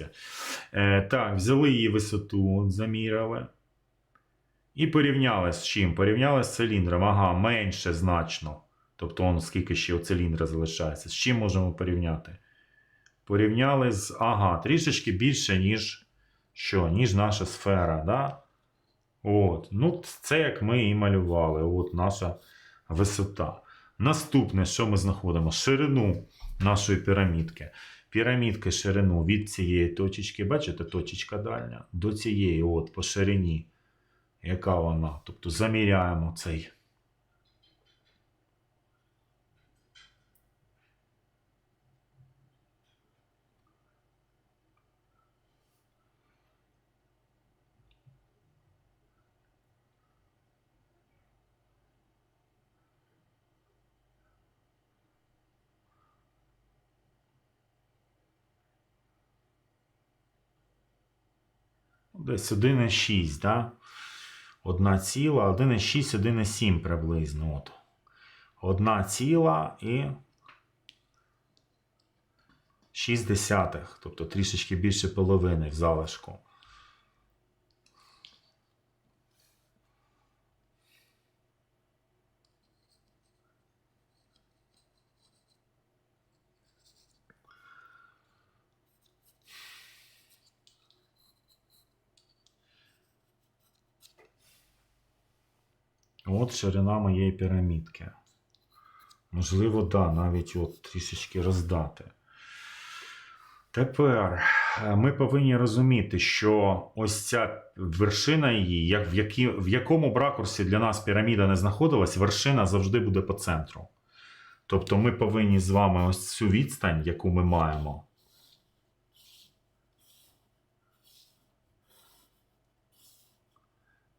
версія. Е, так, взяли її висоту, от, заміряли. І порівняли з чим? Порівняли з циліндром. Ага, менше значно. Тобто, он, скільки ще у циліндра залишається. З чим можемо порівняти? Порівняли з. Ага, трішечки більше, ніж що? Ніж наша сфера. Да? От. Ну, це як ми і малювали. От наша висота. Наступне, що ми знаходимо? Ширину нашої пірамідки. Пірамідки ширину від цієї точечки, бачите, точечка дальня, до цієї, от, по ширині. Яка вона? Тобто заміряємо цей. Десь 1,6, да? 1 ціла, 1,6, 1,7 приблизно. От. 1 ціла і 6 десятих, тобто трішечки більше половини в залишку. От ширина моєї пірамідки. Можливо, да, навіть от трішечки роздати. Тепер е, ми повинні розуміти, що ось ця вершина її, як в, які, в якому б ракурсі для нас піраміда не знаходилась, вершина завжди буде по центру. Тобто ми повинні з вами ось цю відстань, яку ми маємо.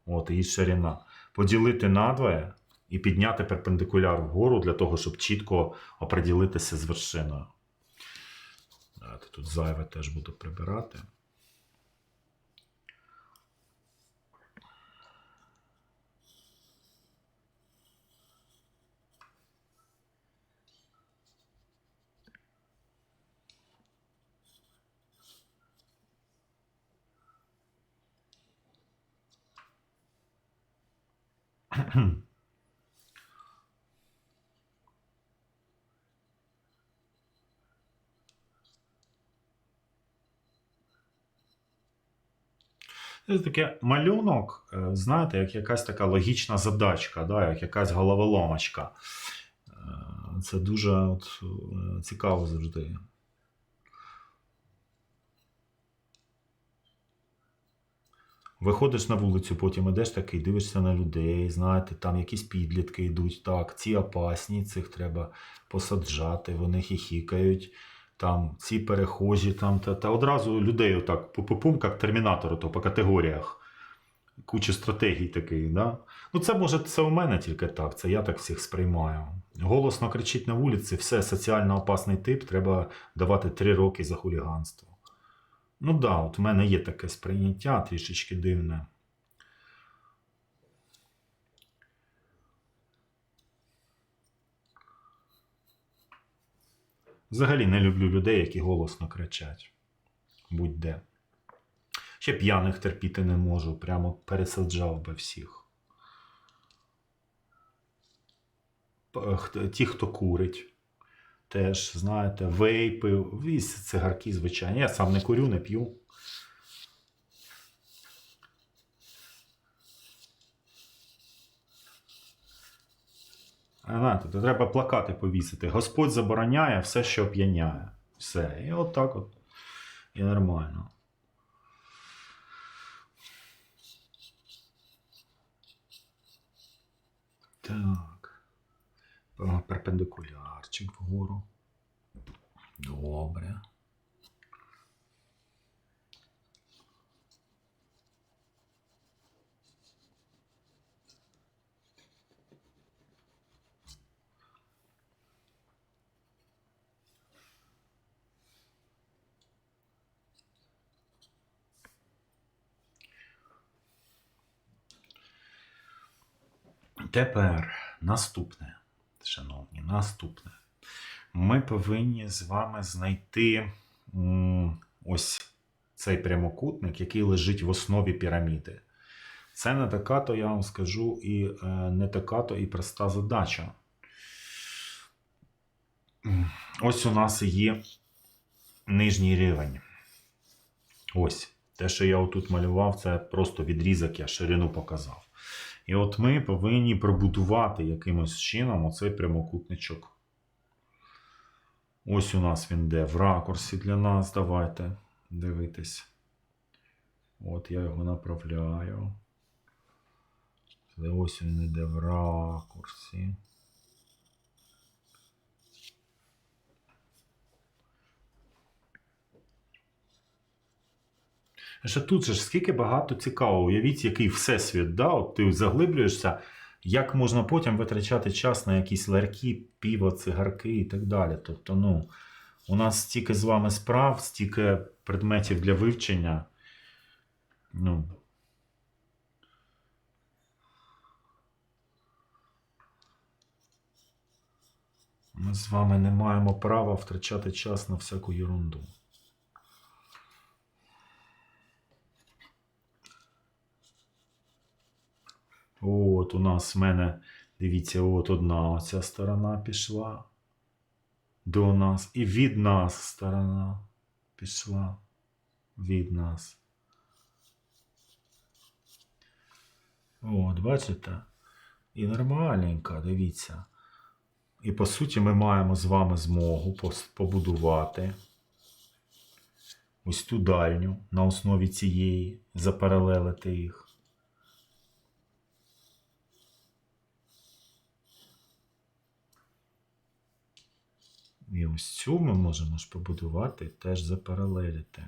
От її ширина. Поділити надвоє і підняти перпендикуляр вгору для того, щоб чітко оприділитися з вершиною. Тут зайве теж буду прибирати. Це таке малюнок, е, знаєте, як якась така логічна задачка, да, як якась головоломочка. Е, Це дуже от, е, цікаво завжди. Виходиш на вулицю, потім ідеш такий, дивишся на людей, знаєте, там якісь підлітки йдуть, так, ці опасні, цих треба посаджати, вони хіхікають, там ці перехожі, там, та, та одразу людей отак, пум як термінатор, то по категоріях. Куча стратегій таких, да? Ну, це може це у мене тільки так, це я так всіх сприймаю. Голосно кричить на вулиці, все, соціально опасний тип, треба давати три роки за хуліганство. Ну да, от в мене є таке сприйняття трішечки дивне. Взагалі не люблю людей, які голосно кричать. Будь-де. Ще п'яних терпіти не можу, прямо пересаджав би всіх. Ті, хто курить, теж, знаєте, вейпи, вісь цигарки, звичайні. Я сам не курю, не п'ю. Знаєте, то треба плакати повісити. Господь забороняє все, що оп'яняє. Все. І от так от. І нормально. Так. Перпендикулярчик вгору. Добре. Тепер наступне, шановні, наступне. Ми повинні з вами знайти ось цей прямокутник, який лежить в основі піраміди. Це не така, то я вам скажу, і е, не така то і проста задача. Ось у нас є нижній рівень. Ось. Те, що я отут малював, це просто відрізок, я ширину показав. І от ми повинні пробудувати якимось чином оцей прямокутничок. Ось у нас він йде в ракурсі для нас. Давайте дивитись. От я його направляю. Ось він йде в ракурсі. Що тут же ж скільки багато цікавого. Уявіть, який всесвіт, да? От ти заглиблюєшся, як можна потім витрачати час на якісь ларки, піво, цигарки і так далі. Тобто, ну, у нас стільки з вами справ, стільки предметів для вивчення. Ну. Ми з вами не маємо права втрачати час на всяку ерунду. От у нас в мене, дивіться, от одна оця сторона пішла до нас. І від нас сторона пішла. Від нас. От, бачите? І нормальненька, дивіться. І по суті ми маємо з вами змогу побудувати ось ту дальню на основі цієї, запаралелити їх. І ось цю ми можемо ж побудувати теж запаралелити.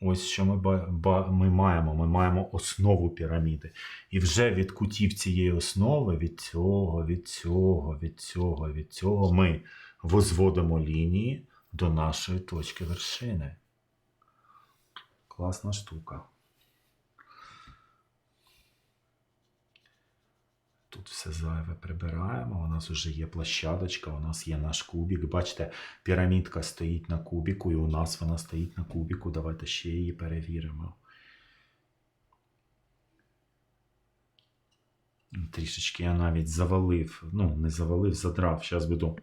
Ось що ми, ба- ми маємо. Ми маємо основу піраміди. І вже від кутів цієї основи, від цього, від цього, від цього, від цього ми возводимо лінії до нашої точки вершини. Класна штука. Тут все зайве прибираємо. У нас вже є площадочка, у нас є наш кубік. Бачите, пірамідка стоїть на кубіку, і у нас вона стоїть на кубіку. Давайте ще її перевіримо. Трішечки я навіть завалив. Ну, не завалив, задрав. Зараз буду.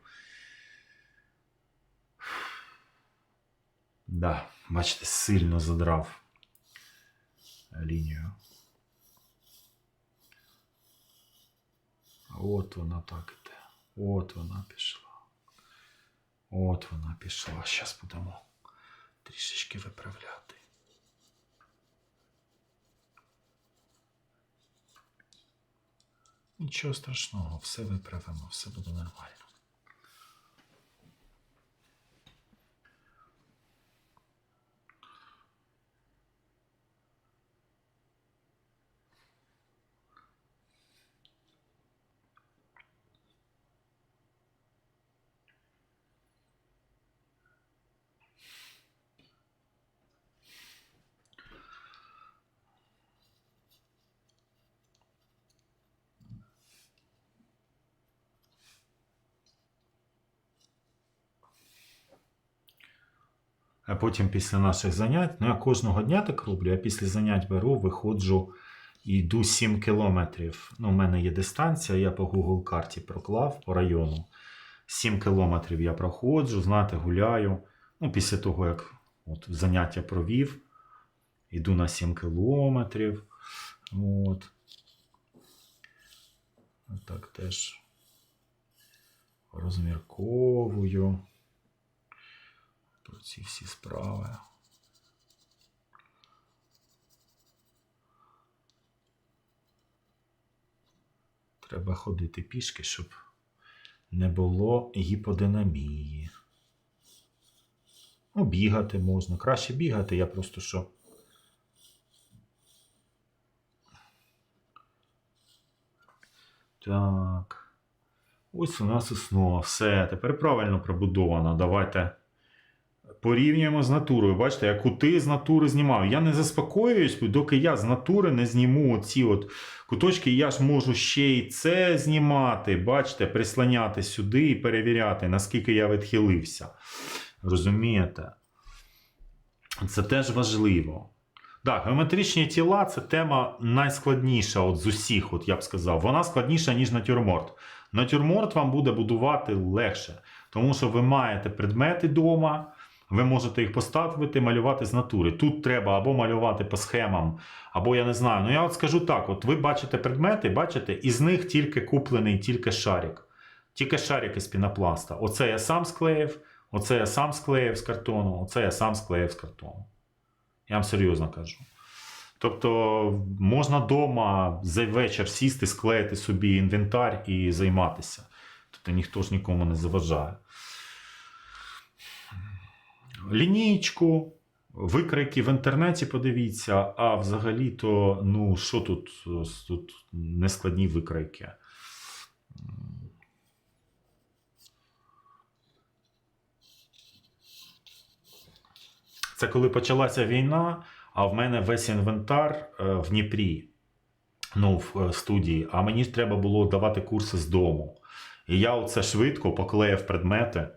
Да, бачите, сильно задрав лінію. От вона так іде. От вона пішла. От вона пішла. Зараз будемо трішечки виправляти. Нічого страшного, все виправимо, все буде нормально. А потім після наших занять, ну я кожного дня так роблю, я після занять беру, виходжу і йду 7 кілометрів. Ну, у мене є дистанція, я по Google карті проклав по району. 7 кілометрів я проходжу, знаєте, гуляю. Ну, після того, як от, заняття провів, йду на 7 кілометрів. От. Так теж розмірковую про ці всі справи. Треба ходити пішки, щоб не було гіподинамії. Ну, бігати можна. Краще бігати, я просто що. Так. Ось у нас основа. Все. Тепер правильно пробудовано. Давайте порівнюємо з натурою. Бачите, я кути з натури знімаю. Я не заспокоююсь, доки я з натури не зніму ці от куточки. Я ж можу ще й це знімати. Бачите, прислоняти сюди і перевіряти, наскільки я відхилився. Розумієте? Це теж важливо. Так, геометричні тіла це тема найскладніша от з усіх, от я б сказав. Вона складніша, ніж натюрморт. Натюрморт вам буде будувати легше, тому що ви маєте предмети вдома, ви можете їх поставити, малювати з натури. Тут треба або малювати по схемам, або я не знаю. Ну я от скажу так: от ви бачите предмети, бачите, із них тільки куплений тільки шарик. Тільки шарик із пінопласта. Оце я сам склеїв, оце я сам склеїв з картону, оце я сам склеїв з картону. Я вам серйозно кажу. Тобто можна вдома за вечір сісти, склеїти собі інвентар і займатися. Тобто ніхто ж нікому не заважає. Лінійку, викройки в інтернеті подивіться, а взагалі-то, ну, що тут, тут нескладні викройки. Це коли почалася війна, а в мене весь інвентар е, в Дніпрі, ну, в е, студії, а мені треба було давати курси з дому. І я оце швидко поклеїв предмети.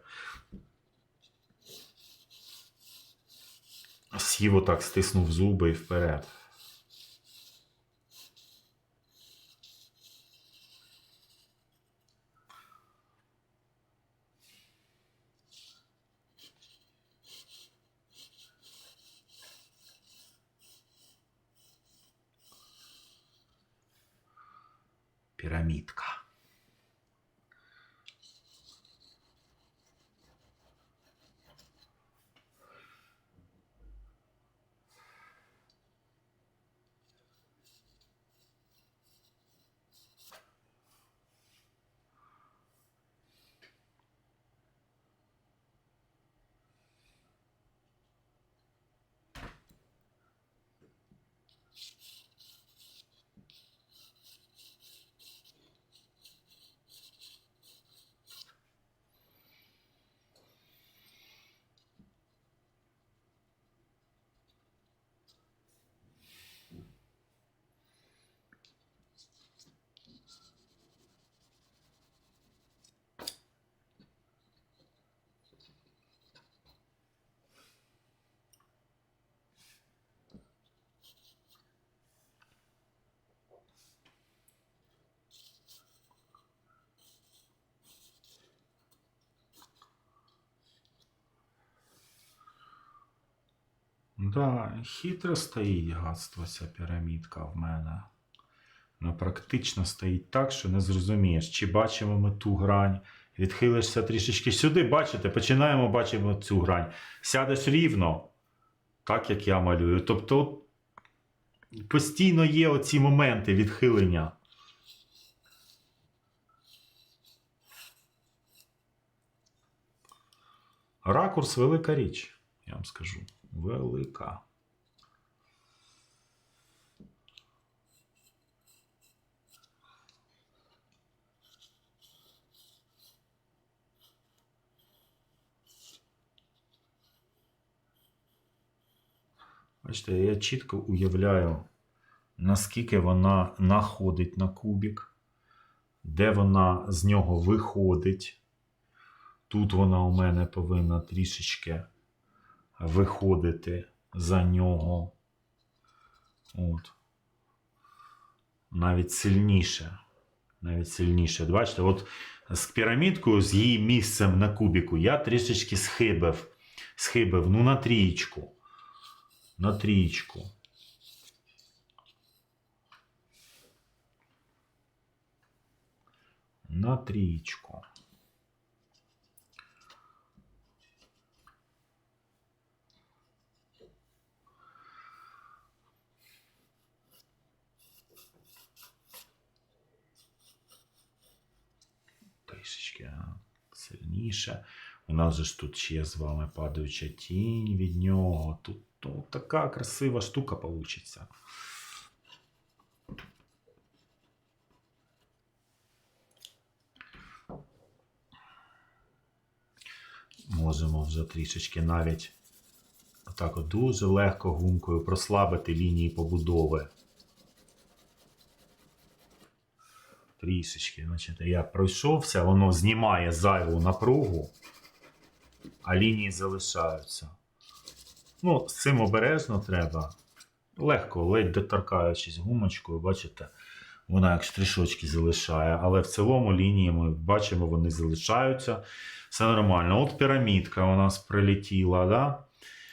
Сів отак, стиснув зуби і вперед. Пірамідка. Да, хитро стоїть гадство ця пірамідка в мене. Вона практично стоїть так, що не зрозумієш, чи бачимо ми ту грань. Відхилишся трішечки сюди, бачите, починаємо бачимо цю грань. Сядеш рівно, так як я малюю. Тобто постійно є оці моменти відхилення. Ракурс велика річ, я вам скажу. Велика. Бачите, я чітко уявляю, наскільки вона находить на кубік, де вона з нього виходить. Тут вона у мене повинна трішечки виходити за нього. От. Навіть сильніше. Навіть сильніше. Бачите, от з пірамідкою, з її місцем на кубіку, я трішечки схибив. Схибив, ну, на трієчку. На трієчку. На трієчку. Трішечки сильніше. У нас же ж тут ще з вами падаюча тінь від нього. Тут ну, така красива штука получиться. можемо вже трішечки навіть отак от дуже легко гумкою прослабити лінії побудови. Трішечки, значить, я пройшовся, воно знімає зайву напругу, а лінії залишаються. Ну, з цим обережно треба. Легко, ледь доторкаючись гумочкою, бачите, вона як штришочки залишає, але в цілому лінії ми бачимо, вони залишаються. Все нормально. От пірамідка у нас прилетіла, да?